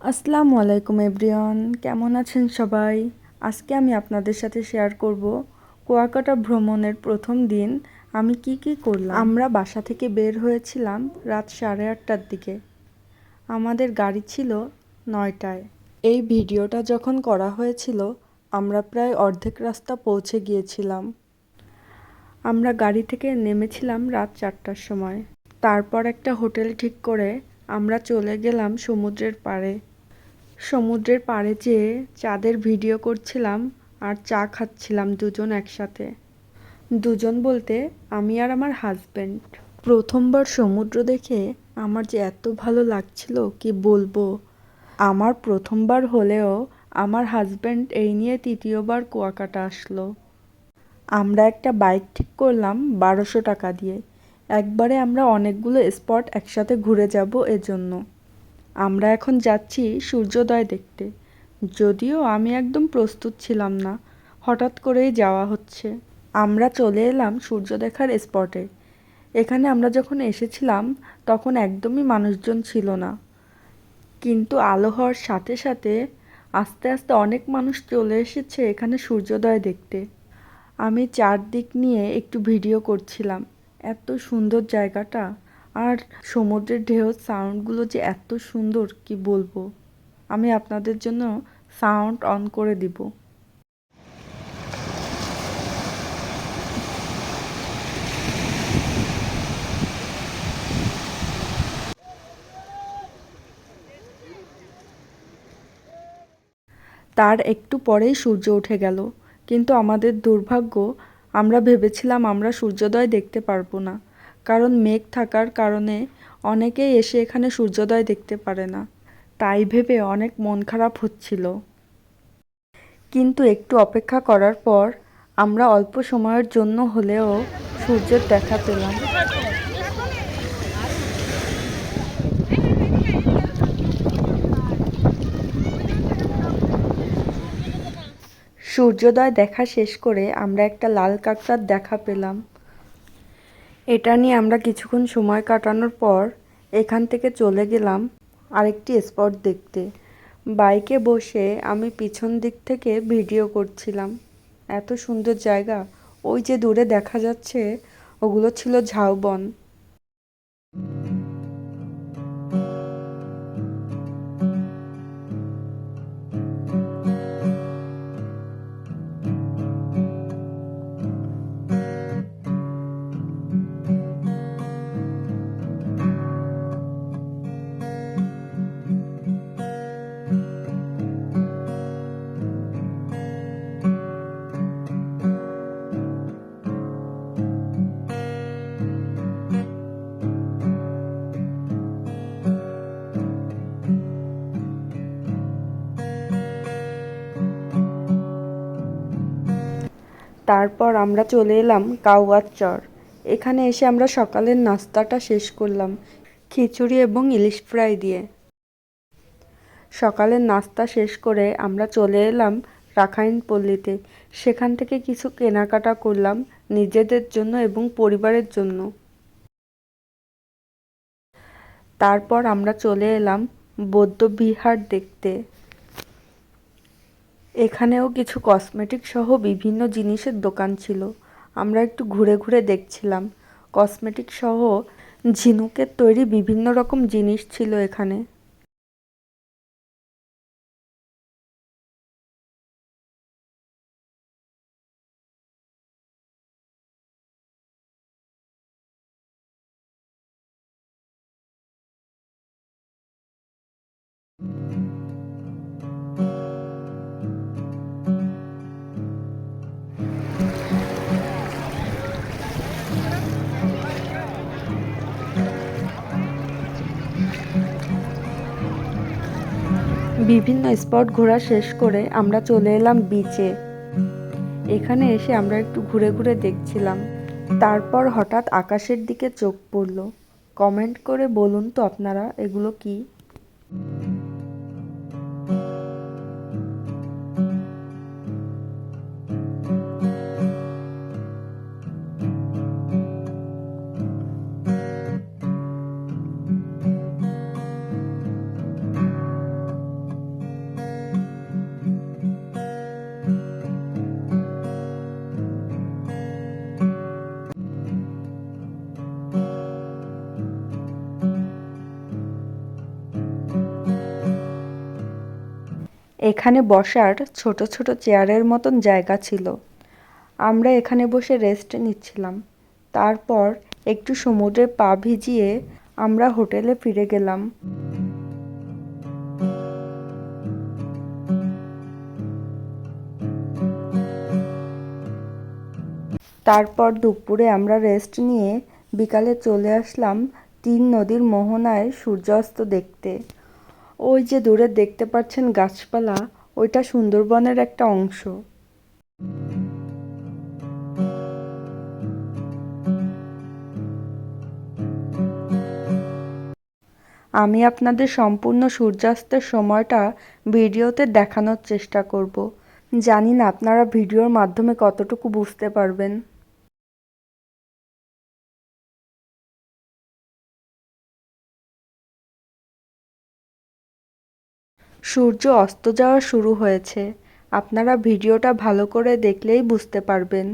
আসসালামু আলাইকুম এভরিওয়ান, কেমন আছেন সবাই? আজকে আমি আপনাদের সাথে শেয়ার করব কুয়াকাটা ভ্রমণের প্রথম দিন, আমি কি কি করলাম। আমরা বাসা থেকে বের হয়েছিলাম রাত সাড়ে আটটার দিকে। আমাদের গাড়ি ছিল নয়টায়। এই ভিডিওটা যখন করা হয়েছিল, আমরা প্রায় অর্ধেক রাস্তা পৌঁছে গিয়েছিলাম। আমরা গাড়ি থেকে নেমেছিলাম রাত চারটার সময়। তারপর একটা হোটেল ঠিক করে আমরা চলে গেলাম সমুদ্রের পাড়ে। সমুদ্রের পাড়ে যেয়ে চাঁদের ভিডিও করছিলাম আর চা খাচ্ছিলাম দুজন একসাথে। দুজন বলতে আমি আর আমার হাজব্যান্ড প্রথমবার সমুদ্র দেখে আমার যে এত ভালো লাগছিল, কি বলব? আমার প্রথমবার হলেও আমার হাজব্যান্ড এই নিয়ে তৃতীয়বার কুয়াকাটা আসলো। আমরা একটা বাইক ঠিক করলাম বারোশো টাকা দিয়ে। একবারে আমরা অনেকগুলো স্পট একসাথে ঘুরে যাব এজন্য। আমরা এখন যাচ্ছি সূর্যোদয় দেখতে। যদিও আমি একদম প্রস্তুত ছিলাম না, হঠাৎ করেই যাওয়া হচ্ছে। আমরা চলে এলাম সূর্য দেখার স্পটে। এখানে আমরা যখন এসেছিলাম, তখন একদমই মানুষজন ছিল না। কিন্তু আলো হওয়ার সাথে সাথে আস্তে আস্তে অনেক মানুষ চলে এসেছে এখানে সূর্যোদয় দেখতে। আমি চারদিক নিয়ে একটু ভিডিও করছিলাম। এত সুন্দর জায়গাটা। আর সমুদ্রের ঢেউ সাউন্ডগুলো যে এত সুন্দর, কি বলব? আমি আপনাদের জন্য সাউন্ড অন করে দিব। তার একটু পরেই সূর্য উঠে গেল। কিন্তু আমাদের দুর্ভাগ্য, আমরা ভেবেছিলাম আমরা সূর্যোদয় দেখতে পারব না। কারণ মেঘ থাকার কারণে অনেকেই এসে এখানে সূর্যোদয় দেখতে পারে না। তাই ভেবে অনেক মন খারাপ হচ্ছিল। কিন্তু একটু অপেক্ষা করার পর আমরা অল্প সময়ের জন্য হলেও সূর্যের দেখা পেলাম। সূর্যোদয় দেখা শেষ করে আমরা একটা লাল কাঁকড়ার দেখা পেলাম। এটা নিয়ে আমরা কিছুক্ষণ সময় কাটানোর পর এখান থেকে চলে গেলাম আরেকটি স্পট দেখতে। বাইকে বসে আমি পিছন দিক থেকে ভিডিও করছিলাম। এত সুন্দর জায়গা। ওই যে দূরে দেখা যাচ্ছে, ওগুলো ছিল ঝাউবন। তারপর আমরা চলে এলাম কাউয়ার চর এখানে এসে আমরা সকালের নাস্তাটা শেষ করলাম, খিচুড়ি এবং ইলিশ ফ্রাই দিয়ে। সকালের নাস্তা শেষ করে আমরা চলে এলাম রাখাইন পল্লীতে। সেখান থেকে কিছু কেনাকাটা করলাম নিজেদের জন্য এবং পরিবারের জন্য। তারপর আমরা চলে এলাম বৌদ্ধ বিহার দেখতে। এখানেও কিছু কসমেটিক সহ বিভিন্ন জিনিসের দোকান ছিল। আমরা একটু ঘুরে ঘুরে দেখছিলাম। কসমেটিক সহ ঝিনুকের তৈরি বিভিন্ন রকম জিনিস ছিল এখানে। বিভিন্ন স্পট ঘোরা শেষ করে আমরা চলে এলাম বিচে এখানে এসে আমরা একটু ঘুরে ঘুরে দেখছিলাম। তারপর হঠাৎ আকাশের দিকে চোখ পড়ল। কমেন্ট করে বলুন তো আপনারা, এগুলো কি? এখানে বসার ছোট ছোট চেয়ারের মতন জায়গা ছিল। আমরা এখানে বসে রেস্ট নিচ্ছিলাম। তারপর একটু সমুদ্রে পা ভিজিয়ে আমরা হোটেলে ফিরে গেলাম। তারপর দুপুরে আমরা রেস্ট নিয়ে বিকালে চলে আসলাম তিন নদীর মোহনায় সূর্যাস্ত দেখতে। ওই যে দূরে দেখতে পাচ্ছেন গাছপালা, ওইটা সুন্দরবনের একটা অংশ। আমি আপনাদের সম্পূর্ণ সূর্যাস্তের সময়টা ভিডিওতে দেখানোর চেষ্টা করব। জানি না আপনারা ভিডিওর মাধ্যমে কতটুকু বুঝতে পারবেন। সূর্য অস্ত যাওয়া শুরু হয়েছে। আপনারা ভিডিওটা ভালো করে দেখলেই বুঝতে পারবেন।